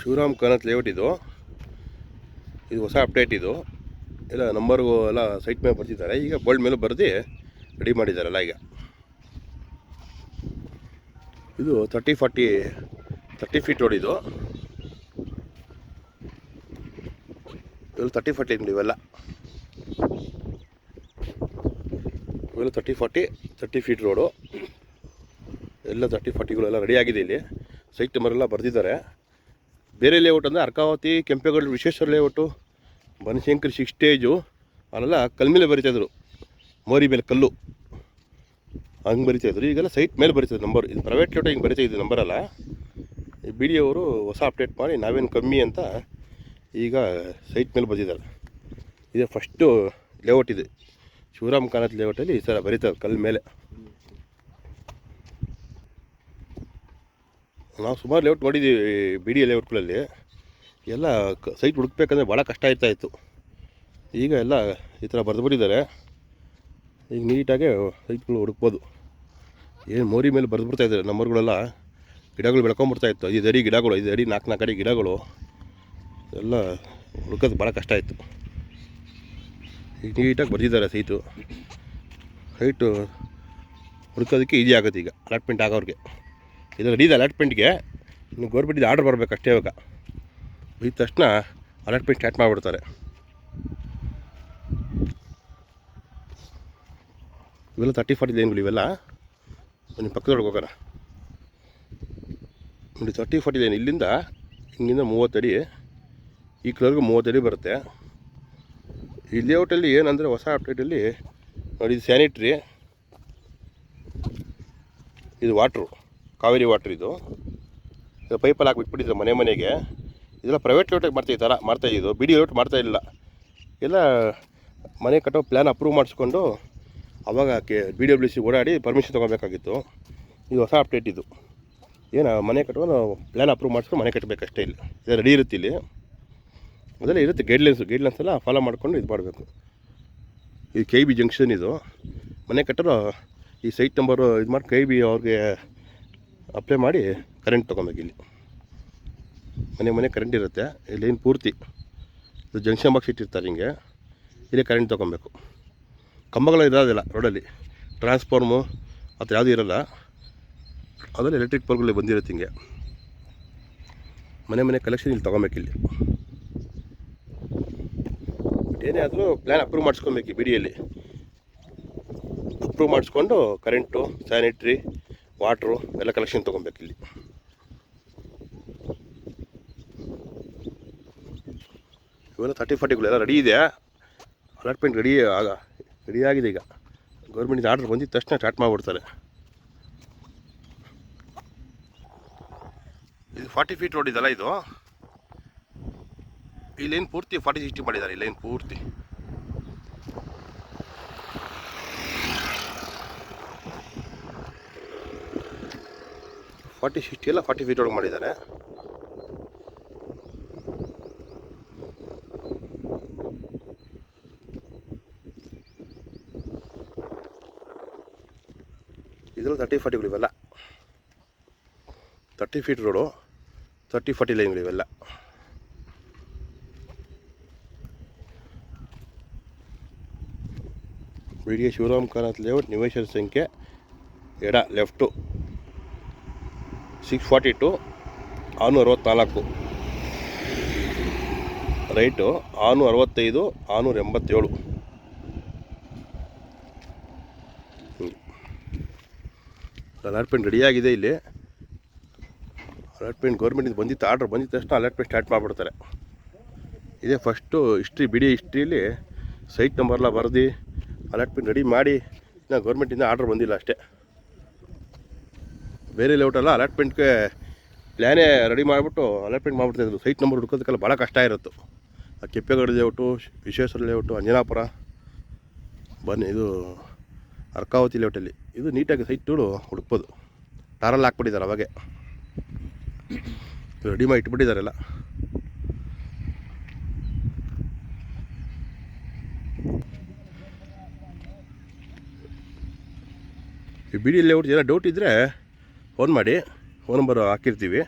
Shivaram ಕನತ್ layout ಇದು. ಇದು ಹೊಸ ಅಪ್ಡೇಟ್ ಇದು. ಎಲ್ಲ ನಂಬರ್ಗೂ ಎಲ್ಲ ಸೈಟ್ ಮೇಲೆ ಬರ್ತಿದ್ದಾರೆ. ಈಗ ಬೋಲ್ಡ್ ಮೇಲೆ ಬರೆದು ರೆಡಿ ಮಾಡಿದ್ದಾರಲ್ಲ ಈಗ. ಇದು thirty forty thirty feet road ಇದು. ಇವೆಲ್ಲ ತರ್ಟಿ ಫಾರ್ಟಿ ಅಂಗಡಿ ಇವೆಲ್ಲ. ಇವೆಲ್ಲ thirty forty thirty feet road ಎಲ್ಲ ತರ್ಟಿ ಫಾರ್ಟಿಗಳೆಲ್ಲ ರೆಡಿ ಆಗಿದೆ ಇಲ್ಲಿ. ಸೈಟ್ ಎಲ್ಲ ಬರೆದಿದ್ದಾರೆ. ಬೇರೆ ಲೇಔಟ್ ಅಂದರೆ Arkavathi Kempegowda Vishweshwara layout Banashankari six stage ಅಲ್ಲೆಲ್ಲ ಕಲ್ಮೇಲೆ ಬರಿತಾಯಿದ್ರು ಮೋರಿ ಮೇಲೆ ಕಲ್ಲು. ಹಂಗೆ ಬರಿತಾಯಿದ್ರು ಈಗೆಲ್ಲ ಸೈಟ್ ಮೇಲೆ ಬರಿತಿದ್ರು ನಂಬರ್ ಇದು ಪ್ರೈವೇಟ್ ಲೇಔಟ್ ಹಿಂಗೆ ಬರಿತಾ ಇದು ನಂಬರಲ್ಲ ಈ ಬಿ ಡಿ ಅವರು ಹೊಸ ಅಪ್ಡೇಟ್ ಮಾಡಿ ನಾವೇನು ಕಮ್ಮಿ ಅಂತ ಈಗ ಸೈಟ್ ಮೇಲೆ ಬರ್ತಿದ್ದಾರೆ ಇದೇ ಫಸ್ಟು ಲೇಔಟ್ ಇದೆ. ಶಿವರಾಮ್ ಕಾನತ್ ಲೇಔಟಲ್ಲಿ ಈ ಥರ ಬರೀತಾರೆ ಕಲ್ ಮೇಲೆ ನಾವು ಸುಮಾರು ಲೇಔಟ್ ನೋಡಿದ್ದೀವಿ ಬಿ ಡಿ ಲೇಔಟ್ಗಳಲ್ಲಿ ಎಲ್ಲ ಕ ಸೈಟ್ ಹುಡುಕ್ಬೇಕಂದ್ರೆ ಭಾಳ ಕಷ್ಟ ಆಯ್ತಾ ಇತ್ತು. ಈಗ ಎಲ್ಲ ಈ ಥರ ಬರೆದು ಬಿಟ್ಟಿದ್ದಾರೆ. ಈಗ ನೀಟಾಗೆ ಸೈಟ್ಗಳು ಹುಡುಕ್ಬೋದು. ಏನು ಮೋರಿ ಮೇಲೆ ಬರೆದು ಬಿಡ್ತಾ ಇದ್ದಾರೆ ನಂಬರ್ಗಳೆಲ್ಲ ಗಿಡಗಳು ಬೆಳ್ಕೊಂಬಿಡ್ತಾ ಇತ್ತು. ಐದು ಅಡಿ ಗಿಡಗಳು, ಐದು ಅಡಿ ನಾಲ್ಕು ನಾಲ್ಕು ಅಡಿ ಗಿಡಗಳು. ಎಲ್ಲ ಹುಡುಕೋದು ಭಾಳ ಕಷ್ಟ ಆಯಿತು ಈಗ ನೀಟಾಗಿ ಬರೆದಿದ್ದಾರೆ ಸೈಟು ಸೈಟು ಹುಡುಕೋದಕ್ಕೆ ಈಸಿ ಆಗುತ್ತೆ ಈಗ ಅಲಾಟ್ಮೆಂಟ್ ಆಗೋರಿಗೆ. ಇದು ರೆಡಿ ಇದೆ ಅಲಾಟ್ಮೆಂಟ್ಗೆ. ಇನ್ನು ಗೌರ್ಮೆಂಟಿಂದ ಆರ್ಡ್ರ್ ಬರಬೇಕು ಅಷ್ಟೇ ಇವಾಗ. ಬಿದ್ದ ತಕ್ಷಣ ಅಲಾಟ್ಮೆಂಟ್ ಸ್ಟಾರ್ಟ್ ಮಾಡಿಬಿಡ್ತಾರೆ. ಇವೆಲ್ಲ ತರ್ಟಿ ಫಾರ್ಟಿ ಲೈನ್ಗಳು ಇವೆಲ್ಲ? ನಿಮ್ಮ ಪಕ್ಕದೊಳಗೆ ಹೋಗೋಣ. ನೋಡಿ ತರ್ಟಿ ಫಾರ್ಟಿ ಲೈನ್ ಇಲ್ಲಿಂದ ಹಿಂಗಿಂದ ಮೂವತ್ತಡಿ ಈ ಕಲರ್ಗೆ ಮೂವತ್ತಡಿ ಬರುತ್ತೆ. ಈ ಲೇಔಟಲ್ಲಿ ಏನಂದರೆ ಹೊಸ ಅಪ್ಡೇಟಲ್ಲಿ ನೋಡಿ, ಇದು ಸ್ಯಾನಿಟ್ರಿ ಇದು ವಾಟ್ರು ಕಾವೇರಿ ವಾಟ್ರ್ ಇದು. ಇದು ಪೈಪಲ್ಲಿ ಹಾಕಿ ಬಿಟ್ಬಿಟ್ಟಿದ್ರು ಮನೆ ಮನೆಗೆ. ಇದೆಲ್ಲ ಪ್ರೈವೇಟ್ ಲೋಟಿಗೆ ಮಾಡ್ತಾ ಈ ಥರ ಮಾಡ್ತಾ ಇದ್ದು ಬಿ ಡಿ ಲೋಟ್ ಮಾಡ್ತಾ ಇಲ್ಲ ಎಲ್ಲ ಮನೆ ಕಟ್ಟೋ ಪ್ಲ್ಯಾನ್ ಅಪ್ರೂವ್ ಮಾಡಿಸ್ಕೊಂಡು ಅವಾಗ ಕೆ ಬಿ ಡಬ್ಲ್ಯೂ ಸಿ ಓಡಾಡಿ ಪರ್ಮಿಷನ್ ತೊಗೋಬೇಕಾಗಿತ್ತು. ಇದು ಹೊಸ ಅಪ್ಡೇಟ್ ಇದು. ಏನು ಮನೆ ಕಟ್ಟುವಾಗ ಪ್ಲ್ಯಾನ್ ಅಪ್ರೂವ್ ಮಾಡಿಸ್ಕೊಂಡು ಮನೆ ಕಟ್ಟಬೇಕಷ್ಟೇ ಇಲ್ಲಿ. ಇದು ರೆಡಿ ಇರುತ್ತೆ ಇಲ್ಲಿ. ಅದೆಲ್ಲ ಇರುತ್ತೆ ಗೈಡ್ಲೈನ್ಸು ಗೈಡ್ಲೈನ್ಸ್ ಎಲ್ಲ ಫಾಲೋ ಮಾಡಿಕೊಂಡು ಇದು ಮಾಡಬೇಕು. ಇದು ಕೆ ಬಿ ಜಂಕ್ಷನ್ ಇದು. ಮನೆ ಕಟ್ಟರು ಈ ಸೈಟ್ ನಂಬರು ಇದು ಮಾಡಿ ಕೈ ಬಿ ಅವ್ರಿಗೆ ಅಪ್ಲೈ ಮಾಡಿ ಕರೆಂಟ್ ತೊಗೊಬೇಕು ಇಲ್ಲಿ. ಮನೆ ಮನೆ ಕರೆಂಟ್ ಇರುತ್ತೆ. ಇಲ್ಲಿ ಏನು ಪೂರ್ತಿ ಇದು ಜಂಕ್ಷನ್ ಬಾಕ್ಸ್ ಇಟ್ಟಿರ್ತಾರೆ ಹಿಂಗೆ. ಇಲ್ಲಿ ಕರೆಂಟ್ ತೊಗೊಬೇಕು. ಕಂಬಗಳು ಇರೋದಿಲ್ಲ ರೋಡಲ್ಲಿ ಟ್ರಾನ್ಸ್ಫಾರ್ಮು ಅಥವಾ ಯಾವುದೂ ಇರೋಲ್ಲ. ಅದರಲ್ಲಿ ಎಲೆಕ್ಟ್ರಿಕ್ ಪೋಲ್ಗಳು ಬಂದಿರುತ್ತೆ ಹಿಂಗೆ. ಮನೆ ಮನೆ ಕಲೆಕ್ಷನ್ ಇಲ್ಲಿ ತೊಗೊಬೇಕು ಇಲ್ಲಿ. ಏನೇ ಆದರೂ ಪ್ಲ್ಯಾನ್ ಅಪ್ರೂವ್ ಮಾಡಿಸ್ಕೊಬೇಕು ಈ ಬಿಡಿಯಲ್ಲಿ ಅಪ್ರೂವ್ ಮಾಡಿಸ್ಕೊಂಡು ಕರೆಂಟು ಸ್ಯಾನಿಟ್ರಿ ವಾಟ್ರು ಎಲ್ಲ ಕಲೆಕ್ಷನ್ ತೊಗೊಬೇಕು ಇಲ್ಲಿ. ಇವೆಲ್ಲ ತರ್ಟಿ ಫಾರ್ಟಿಗಳೆಲ್ಲ ರೆಡಿ ಇದೆ. ಅಲಾಟ್ಮೆಂಟ್ ರೆಡಿ ಆಗ ರೆಡಿ ಆಗಿದೆ ಈಗ. ಗೌರ್ಮೆಂಟಿಂದ ಆರ್ಡ್ರ್ ಬಂದಿದ್ದ ತಕ್ಷಣ ಸ್ಟಾರ್ಟ್ ಮಾಡಿಬಿಡ್ತಾರೆ. ಇದು ಫಾರ್ಟಿ ಫೀಟ್ ರೋಡ್ ಇದೆಲ್ಲ ಇದು? ಈ ಲೈನ್ ಪೂರ್ತಿ ಫಾರ್ಟಿ ಸಿಕ್ಸ್ಟಿ ಮಾಡಿದ್ದಾರೆ, ಈ ಲೈನ್ ಪೂರ್ತಿ. ಫಾರ್ಟಿ ಸಿಕ್ಸ್ಟಿ ಎಲ್ಲ ಫಾರ್ಟಿ ಫೀಟ್ ಒಳಗೆ ಮಾಡಿದ್ದಾರೆ. ಇದೆಲ್ಲ thirty ಫಾರ್ಟಿಗಳಿವೆಲ್ಲ thirty feet road thirty forty ಲೈನ್ಗಳು ಇವೆಲ್ಲ. ಬಿಡಿಗೆ ಶಿವರಾಮ್ ಕಾರತ್ ಲೇಔಟ್ ನಿವೇಶನ ಸಂಖ್ಯೆ ಎಡ ಲೆಫ್ಟು ಸಿಕ್ಸ್ ಫಾರ್ಟಿ ಟು ಆರುನೂರ ಅರವತ್ತ್ನಾಲ್ಕು ರೈಟು ಆರುನೂರ ಅರವತ್ತೈದು ಆರುನೂರ ಎಂಬತ್ತೇಳು ಅಲಾಟ್ಮೆಂಟ್ ರೆಡಿಯಾಗಿದೆ ಇಲ್ಲಿ. ಅಲಾಟ್ಮೆಂಟ್ ಗೌರ್ಮೆಂಟಿಂದ ಬಂದಿತ್ತು ಆರ್ಡ್ರ್ ಬಂದಿದ್ದ ತಕ್ಷಣ ಅಲಾಟ್ಮೆಂಟ್ ಸ್ಟಾರ್ಟ್ ಮಾಡಿಬಿಡ್ತಾರೆ. ಇದೇ ಫಸ್ಟು ಹಿಸ್ಟ್ರಿ ಬಿಡಿ ಹಿಸ್ಟ್ರಿಲಿ ಸೈಟ್ ನಂಬರ್ಲ ಬರೆದು ಅಲಾಟ್ಮೆಂಟ್ ರೆಡಿ ಮಾಡಿ, ಇನ್ನು ಗೌರ್ಮೆಂಟಿಂದ ಆರ್ಡ್ರ್ ಬಂದಿಲ್ಲ ಅಷ್ಟೇ. ಬೇರೆ ಲೇಔಟಲ್ಲ ಅಲಾಟ್ಮೆಂಟ್ಗೆ ಪ್ಲ್ಯಾನೇ ರೆಡಿ ಮಾಡಿಬಿಟ್ಟು ಅಲಾಟ್ಮೆಂಟ್ ಮಾಡಿಬಿಡ್ತಾಯಿದ್ರು ಸೈಟ್ ನಂಬರ್ ಹುಡ್ಕೋದಕ್ಕೆಲ್ಲ ಭಾಳ ಕಷ್ಟ ಇರುತ್ತೆ. ಆ ಕೆಪ್ಪೇಗಡ ಲೇಔಟು ವಿಶ್ವೇಶ್ವರ ಲೇಔಟು ಅಂಜನಾಪುರ, ಬನ್ನಿ, ಇದು ಅರ್ಕಾವತಿ ಲೇಔಟಲ್ಲಿ ಇದು ನೀಟಾಗಿ ಸೈಟ್ಗಳು ಹುಡುಕ್ಬೋದು. ಟಾರಲ್ಲಿ ಹಾಕ್ಬಿಟ್ಟಿದ್ದಾರೆ ಅವಾಗೆ. ರೆಡಿ ಮಾಡಿ ಇಟ್ಬಿಟ್ಟಿದ್ದಾರೆಲ್ಲ ಈ ಬಿಡಿ ಲೇಔಟ್ ಏನೋ ಡೌಟ್ ಇದ್ದರೆ ಫೋನ್ ಮಾಡಿ ಫೋನ್ ನಂಬರ್ ಹಾಕಿರ್ತೀವಿ.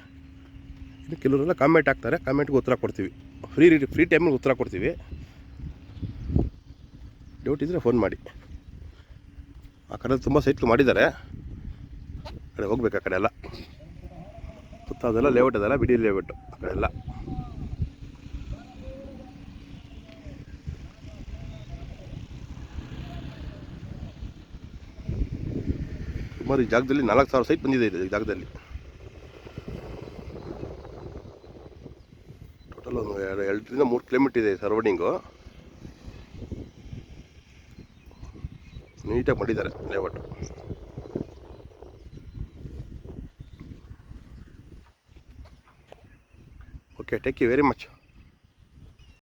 ಇನ್ನು ಕೆಲವರೆಲ್ಲ ಕಾಮೆಂಟ್ ಹಾಕ್ತಾರೆ ಕಾಮೆಂಟ್ಗೆ ಉತ್ತರ ಕೊಡ್ತೀವಿ. ಫ್ರೀ ಫ್ರೀ ಟೈಮಲ್ಲಿ ಉತ್ತರ ಕೊಡ್ತೀವಿ. ಡೌಟ್ ಇದ್ದರೆ ಫೋನ್ ಮಾಡಿ. ಆ ಕಡೆ ತುಂಬ ಸೈಟ್ಗಳು ಮಾಡಿದ್ದಾರೆ. ಆ ಕಡೆ ಹೋಗ್ಬೇಕು ಆ ಕಡೆ ಎಲ್ಲ. ಸುತ್ತ ಅದೆಲ್ಲ ಲೇಔಟ್ ಅದೆಲ್ಲ ಬಿಡಿ ಲೇಔಟು ಆ ಕಡೆ ಎಲ್ಲ. ಸುಮಾರು ಈ ಜಾಗದಲ್ಲಿ ನಾಲ್ಕು ಸಾವಿರ ಸೈಟ್ ಬಂದಿದೆ ಇದೆ ಜಾಗದಲ್ಲಿ. ಟೋಟಲ್ ಒಂದು ಎರಡು, ಎರಡರಿಂದ ಮೂರು ಕಿಲೋಮೀಟರ್ ಇದೆ ಸರೌಂಡಿಂಗು ನೀಟಾಗಿ ಮಾಡಿದ್ದಾರೆ layout okay thank you very much